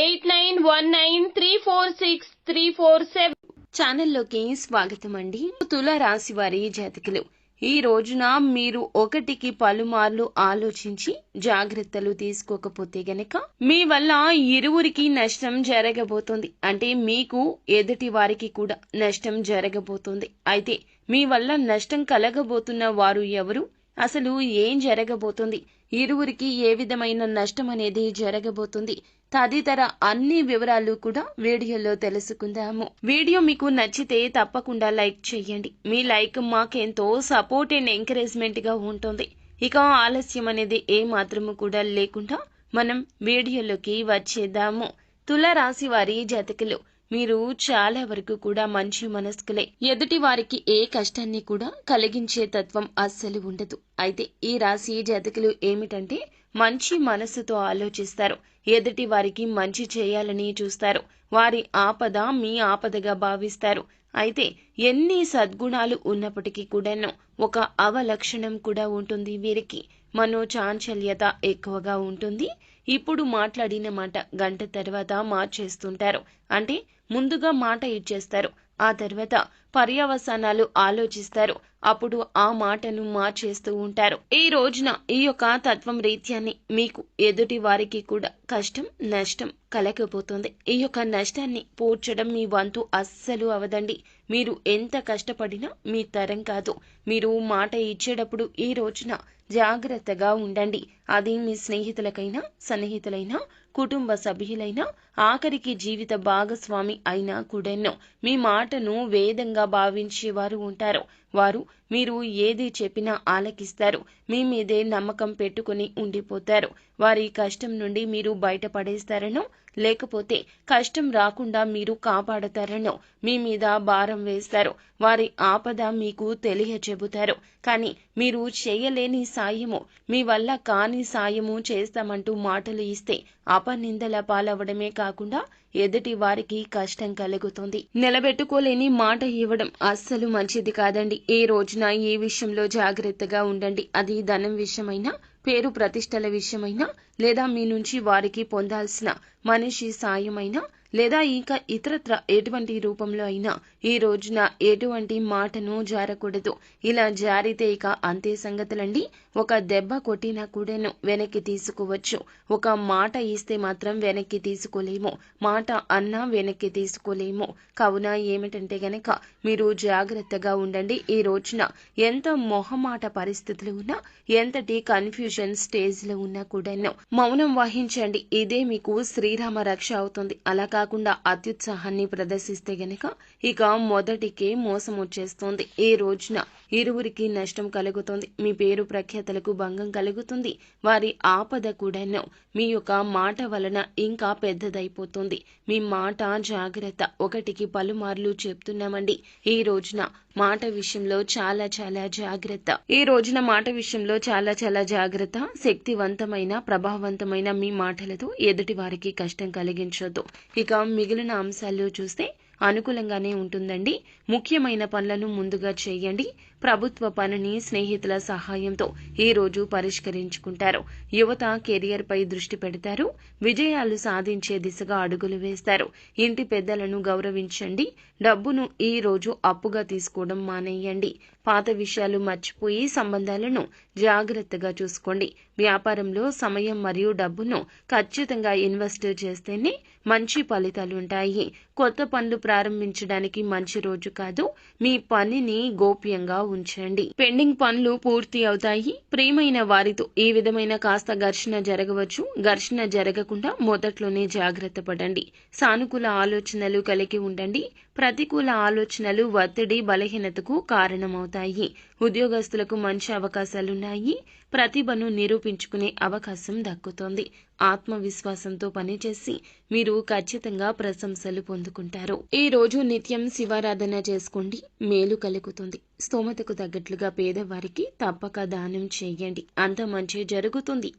eight nine one nine three four six three four seven ఛానల్లోకి స్వాగతం అండి తుల రాశి వారి జాతకులు. ఈ రోజున మీరు ఒకటికి పలుమార్లు ఆలోచించి జాగ్రత్తలు తీసుకోకపోతే గనక మీ వల్ల ఇరువురికి నష్టం జరగబోతుంది. అంటే మీకు ఎదుటి వారికి కూడా నష్టం జరగబోతుంది. అయితే మీ వల్ల నష్టం కలగబోతున్న వారు ఎవరు? అసలు ఏం జరగబోతుంది? ఇరువురికి ఏ విధమైన నష్టం అనేది జరగబోతుంది. తదితర అన్ని వివరాలు కూడా వీడియోలో తెలుసుకుందాము. వీడియో మీకు నచ్చితే తప్పకుండా లైక్ చేయండి. మీ లైక్ మాకెంతో సపోర్ట్ అండ్ ఎంకరేజ్మెంట్గా ఉంటుంది. ఇక ఆలస్యం అనేది ఏ మాత్రము కూడా లేకుండా మనం వీడియోలోకి వచ్చేద్దాము. తుల రాశి వారి జాతకులు మీరు చాలా వరకు కూడా మంచి మనస్కులే. ఎదుటి వారికి ఏ కష్టాన్ని కూడా కలిగించే తత్వం అస్సలు ఉండదు. అయితే ఈ రాశి జాతకులు ఏమిటంటే మంచి మనస్సుతో ఆలోచిస్తారు. ఎదుటి వారికి మంచి చేయాలని చూస్తారు. వారి ఆపద మీ ఆపదగా భావిస్తారు. అయితే ఎన్ని సద్గుణాలు ఉన్నప్పటికీ కూడాను ఒక అవలక్షణం కూడా ఉంటుంది వీరికి. మనోచాంచల్యత ఎక్కువగా ఉంటుంది. ఇప్పుడు మాట్లాడిన మాట గంట తర్వాత మార్చేస్తుంటారు. అంటే ముందుగా మాట ఇచ్చేస్తారు. ఆ తర్వాత పర్యవసానాలు ఆలోచిస్తారు. అప్పుడు ఆ మాటను మార్చేస్తూ ఉంటారు. ఈ రోజున ఈ యొక్క తత్వం రీత్యాన్ని మీకు ఎదుటి వారికి కూడా కష్టం నష్టం కలగబోతుంది. ఈ యొక్క నష్టాన్ని పూడ్చడం మీ వంతు అస్సలు అవదండి. మీరు ఎంత కష్టపడినా మీ తరం కాదు. మీరు మాట ఇచ్చేటప్పుడు ఈ రోజున జాగ్రత్తగా ఉండండి. అది మీ స్నేహితులకైనా సన్నిహితులైనా కుటుంబ సభ్యులైనా ఆఖరికి జీవిత భాగస్వామి అయినా కూడాను. మీ మాటను వేదంగా భావించేవారు ఉంటారు. వారు మీరు ఏది చెప్పినా ఆలకిస్తారు. మీ మీదే నమ్మకం పెట్టుకుని ఉండిపోతారు. వారి కష్టం నుండి మీరు బయటపడేస్తారనో లేకపోతే కష్టం రాకుండా మీరు కాపాడతారనో మీ మీద భారం వేస్తారు. వారి ఆపద మీకు తెలియచెబుతారు. కానీ మీరు చేయలేని సాయము మీ వల్ల కాని సాయము చేస్తామంటూ మాటలు ఇస్తే అపనిందల పాలవడమే కాకుండా ఎదుటి వారికి కష్టం కలుగుతుంది. నిలబెట్టుకోలేని మాట ఇవ్వడం అస్సలు మంచిది కాదండి. ఏ రోజున ఏ విషయంలో జాగ్రత్తగా ఉండండి. అది ధనం విషయమైనా పేరు ప్రతిష్టల విషయమైనా లేదా మీ నుంచి వారికి పొందాల్సిన మనిషి సాయమైనా లేదా ఇంకా ఇతరత్ర ఎటువంటి రూపంలో అయినా ఈ రోజున ఎటువంటి మాటను జారకూడదు. ఇలా జారితే ఇక అంతే సంగతులండి. ఒక దెబ్బ కొట్టినా కూడాను వెనక్కి తీసుకోవచ్చు. ఒక మాట ఇస్తే మాత్రం వెనక్కి తీసుకోలేము. మాట అన్నా వెనక్కి తీసుకోలేము. కావున ఏమిటంటే గనక మీరు జాగ్రత్తగా ఉండండి. ఈ రోజున ఎంత మొహమాట పరిస్థితులు ఉన్నా ఎంతటి కన్ఫ్యూజన్ స్టేజ్లో ఉన్నా కూడాను. మౌనం వహించండి. ఇదే మీకు శ్రీరామ రక్ష అవుతుంది. అలా కాకుండా అత్యుత్సాహాన్ని ప్రదర్శిస్తే గనక ఇక మొదటికే మోసం వచ్చేస్తుంది ఈ రోజున ఇరువురికి నష్టం కలుగుతుంది. మీ పేరు ప్రఖ్యాతలకు భంగం కలుగుతుంది. వారి ఆపద కూడాను మీ యొక్క మాట వలన ఇంకా పెద్దదైపోతుంది. మీ మాట జాగ్రత్త. ఒకటికి పలుమార్లు చెప్తున్నామండి. ఈ రోజున మాట విషయంలో చాలా చాలా జాగ్రత్త. ఈ రోజున మాట విషయంలో చాలా చాలా జాగ్రత్త. శక్తివంతమైన ప్రభావవంతమైన మీ మాటలతో ఎదుటి వారికి కష్టం కలిగించొద్దు. ఇక మిగిలిన అంశాలు చూస్తే అనుకూలంగానే ఉంటుందండి. ముఖ్యమైన పనులను ముందుగా చేయండి. ప్రభుత్వ పనిని స్నేహితుల సహాయంతో ఈ రోజు పరిష్కరించుకుంటారు. యువత కెరియర్ పై దృష్టి పెడతారు. విజయాలు సాధించే దిశగా అడుగులు వేస్తారు. ఇంటి పెద్దలను గౌరవించండి. డబ్బును ఈ రోజు అప్పుగా తీసుకోవడం మానేయండి. పాత విషయాలు మర్చిపోయి సంబంధాలను జాగ్రత్తగా చూసుకోండి. వ్యాపారంలో సమయం మరియు డబ్బును ఖచ్చితంగా ఇన్వెస్ట్ చేస్తేనే మంచి ఫలితాలు ఉంటాయి. కొత్త పనులు ప్రారంభించడానికి మంచి రోజు కాదు. మీ పనిని గోప్యంగా ఉంచండి. పెండింగ్ పనులు పూర్తి అవుతాయి. ప్రియమైన వారితో ఈ విధమైన కాస్త ఘర్షణ జరగవచ్చు. ఘర్షణ జరగకుండా మొదట్లోనే జాగ్రత్త పడండి. సానుకూల ఆలోచనలు కలిగి ఉండండి. ప్రతికూల ఆలోచనలు ఒత్తిడి బలహీనతకు కారణమవుతాయి. అవుతాయి ఉద్యోగస్తులకు మంచి అవకాశాలున్నాయి. ప్రతిభను నిరూపించుకునే అవకాశం దక్కుతోంది. ఆత్మవిశ్వాసంతో పనిచేసి మీరు ఖచ్చితంగా ప్రశంసలు పొందుకుంటారు. ఈ రోజు నిత్యం శివారాధన చేసుకోండి. మేలు కలుగుతుంది. స్తోమతకు తగ్గట్లుగా పేదవారికి తప్పక దానం చేయండి. అంత మంచి జరుగుతుంది.